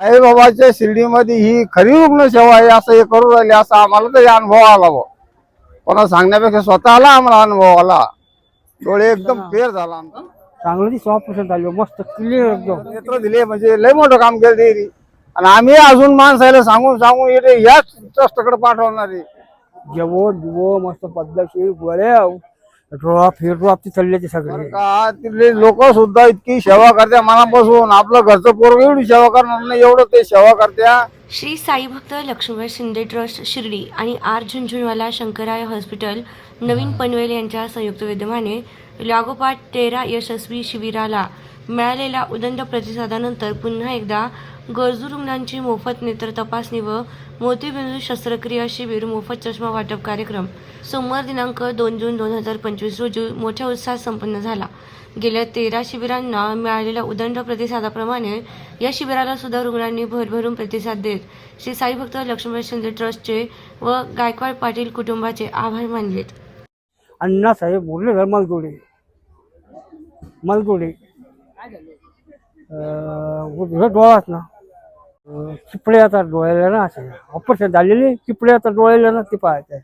आई बाबाच्या शिर्डीमध्ये ही खरी रुग्णसेवा आहे असं हे करू राहिले असं आम्हाला तरी अनुभव आला भाऊ कोणा सांगण्यापेक्षा स्वतःला आम्हाला अनुभव आला. डोळे एकदम क्लिअर झाला आमचा. चांगलं ती ऑपरेशन झालं मस्त क्लिअर एकदम. नेत्र दिले म्हणजे लय मोठं काम केलं ते आणि आम्ही अजून माणसाला सांगून सांगून येते याच ट्रस्टकडे पाठवणार आहे. जेवण बिवो मस्त पद्धतशीर गोळ्या ड्रॉप हे ड्रॉप ती चालले सगळे. का तिथले लोक सुद्धा इतकी सेवा करत्या मनापासून. आपलं घरचं पोरग एवढी सेवा करणार नाही एवढं ते सेवा करत्या. श्री साई भक्त लक्ष्मण शिंदे ट्रस्ट शिर्डी आणि आर झुंझुनवाला शंकराय हॉस्पिटल नवीन पनवेल यांच्या संयुक्त विद्यमाने लागोपाठ तेरा यशस्वी शिबिराला मिळालेल्या उदंड प्रतिसादानंतर पुन्हा एकदा गरजू रुग्णांची मोफत नेत्र तपासणी व मोतीबिंदू शस्त्रक्रिया शिबिर मोफत चष्मा वाटप कार्यक्रम. सोमवार दिनांक दोन जून दोन हजार पंचवीस रोजी मोठ्या उत्साहात संपन्न झाला. गेल्या तेरा शिबिरांना मिळालेल्या उदंड प्रतिसादाप्रमाणे या शिबिराला सुद्धा रुग्णांनी भरभरून प्रतिसाद देत श्री साई भक्त लक्ष्मण शिंदे ट्रस्टचे व गायकवाड पाटील कुटुंबाचे आभार मानलेत. अण्णासाहेब बोलले घर मलगोडे. डोळाच ना चिपळे आता डोळ्याला ना असे ऑपरेशन झालेले चिपळे आता डोळ्याला ना ते पाहायचे.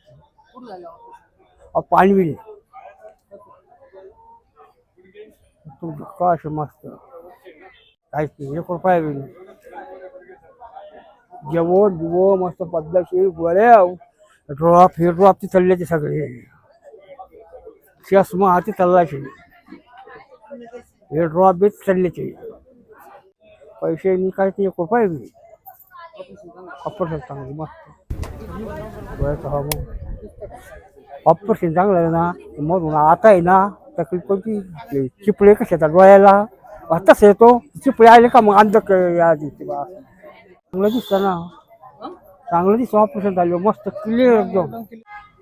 तुमचं का असं मस्त. काहीच नाही एक रुपया बी जेवण बिवो मस्त पद्धतशीर गोळ्या ड्रॉप हे ड्रॉप ती चालले ते सगळे. चष्मा हाती चाललाचे हे ड्रॉप बीच चाललेचे पैसे निघायचे काय ते एक रुपये बी. ऑपरेशन चांगलं मस्त. डोळ्याचं हा मग. ऑपरेशन चांगलं आहे ना मग आता आहे ना तकलीफ कोणती चिपळे कसे येतात डोळ्याला? आताच येतो. चिपळे आले का मग अंध या दिसते बा. चांगलं दिसतं ना. चांगलं दिसतं ऑपरेशन झालं मस्त क्लिअर एकदम.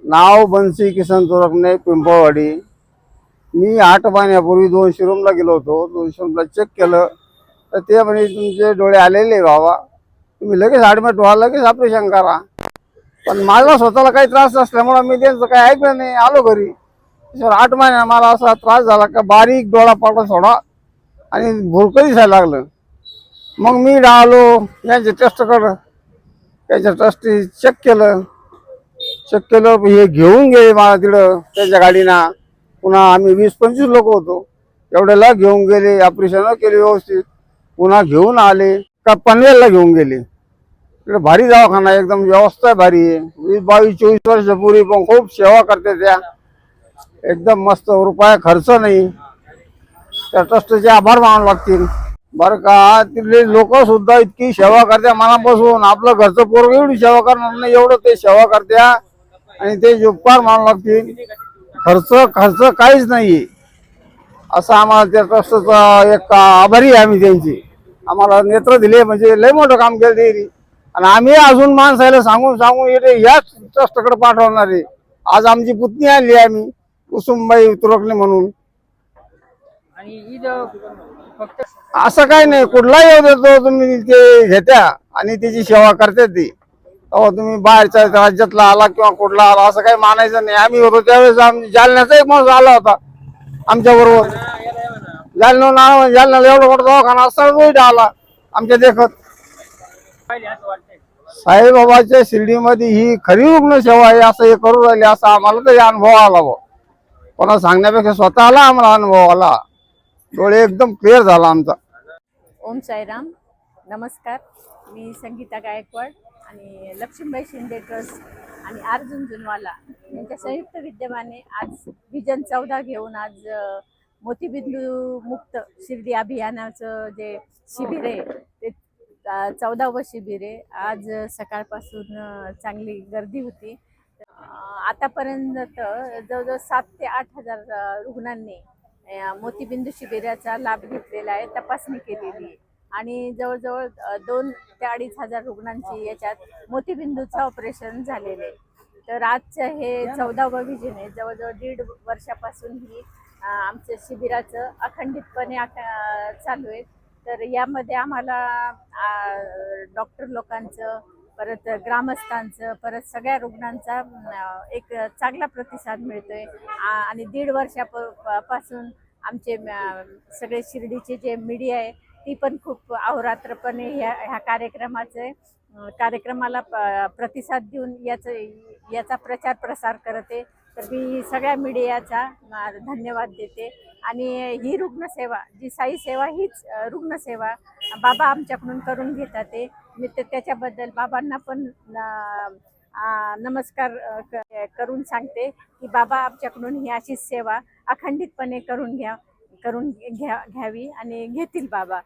नाव बन्सी किसन चोरकणे पिंपळवाडी. मी आठ महिन्यापूर्वी दोन रूमला गेलो होतो. दोन शोरूमला चेक केलं. तर ते म्हणे तुमचे डोळे आलेले बाबा. तुम्ही लगेच ॲडमिट व्हा लगेच ऑपरेशन करा. पण माझा स्वतःला काही त्रास नसल्यामुळं मी त्यांचं काही ऐकलं नाही. आलो घरी. त्याच्यावर आठ महिन्या मला असा त्रास झाला का बारीक डोळा पडला सोडा आणि भुरकं दिसायला लागलं. मग मी आलो यांचे टेस्टकडं त्याच्या ट्रस्टी चेक केलं. चेक केलं हे घेऊन गेले मला तिकडं त्याच्या गाडीना. पुन्हा आम्ही वीस पंचवीस लोक होतो. एवढ्याला घेऊन गेले ऑपरेशन केले व्यवस्थित. पुन्हा घेऊन आले का पनवेलला घेऊन गेले. तिकडे भारी दवाखाना एकदम व्यवस्था भारी आहे. वीस बावीस चोवीस वर्षापूर्वी पण खूप सेवा करते त्या. एकदम मस्त रुपया खर्च नाही. त्या ट्रस्टचे आभार मानावे लागतील. बरं का तिथले लोक सुद्धा इतकी सेवा करत्या मनापासून. आपलं घरचं पोरग एवढी सेवा करणार नाही एवढं ते सेवा करत्या. आणि ते उपकार मानू लागतील. खर्च खर्च काहीच नाही असं आम्हाला त्या ट्रस्टचा एक आभारी आहे आम्ही त्यांची. आम्हाला नेत्र दिले म्हणजे लय मोठं काम केलं ते आणि आम्ही अजून माणसाला सांगून सांगून येते याच ट्रस्टकडे पाठवणार आहे. आज आमची पुतणी आणली आम्ही कुसुमबाई तुरकणे म्हणून. असं काही नाही कुठलाही येऊ देतो तुम्ही ते घेत्या आणि त्याची सेवा करते ती. तेव्हा तुम्ही बाहेरच्या राज्यातला आला किंवा कुठला आला असं काही मानायचं नाही. आम्ही होतो त्यावेळेस आम्ही जालन्याचा एक माणूस आला होता आमच्या बरोबर. जालना नाव म्हणजे जालन्याला एवढा मोठा दवाखाना असताना आला आमच्या देखत. साईबाबाच्या शिर्डीमध्ये ही खरी रुग्णसेवा आहे असं हे करू राहिले असं आम्हाला तरी अनुभव आला भाऊ कोणा सांगण्यापेक्षा स्वतःला आम्हाला अनुभव आला. डोळे एकदम क्लिअर झाला आमचा. ओम साईराम नमस्कार. मी संगीता गायकवाड. आणि लक्ष्मीबाई शिंदे ट्रस्ट आणि अर्जुन जुनवाला यांच्या संयुक्त विद्यमाने आज विजन चौदा घेऊन आज मोतीबिंदू मुक्त शिर्डी अभियानाचं जे शिबिर आहे ते चौदावं शिबिर आहे. आज सकाळपासून चांगली गर्दी होती. आतापर्यंत जवळजवळ सात ते आठ हजार रुग्णांनी मोतीबिंदू शिबिराचा लाभ घेतलेला आहे तपासणी केलेली आहे. आणि जवळजवळ दोन ते अडीच हजार रुग्णांची याच्यात मोतीबिंदूचं ऑपरेशन झालेलं आहे. तर आजचं हे चौदावं विजन आहे. जवळजवळ दीड वर्षापासून ही आमचं शिबिराचं अखंडितपणे चालू आहे. तर यामध्ये आम्हाला डॉक्टर लोकांचं परत ग्रामस्थांचं परत सगळ्या रुग्णांचा एक चांगला प्रतिसाद मिळतोय. आणि दीड वर्षापासून आमचे सगळे शिर्डीचे जे मीडिया आहे ती पण खूप अहोरात्रपणे ह्या ह्या कार्यक्रमाचे कार्यक्रमाला प- प्रतिसाद देऊन याचं याचा प्रचार प्रसार करते. तर मी सगळ्या मीडियाचा धन्यवाद देते. आणि ही रुग्णसेवा जी साई सेवा हीच रुग्णसेवा बाबा आमच्याकडून करून घेतात ते. मी तर त्याच्याबद्दल बाबांना पण नमस्कार क- करून सांगते की बाबा आमच्याकडून ही अशीच सेवा अखंडितपणे करून घ्या करून घ्या घ्यावी आणि घेतील बाबा.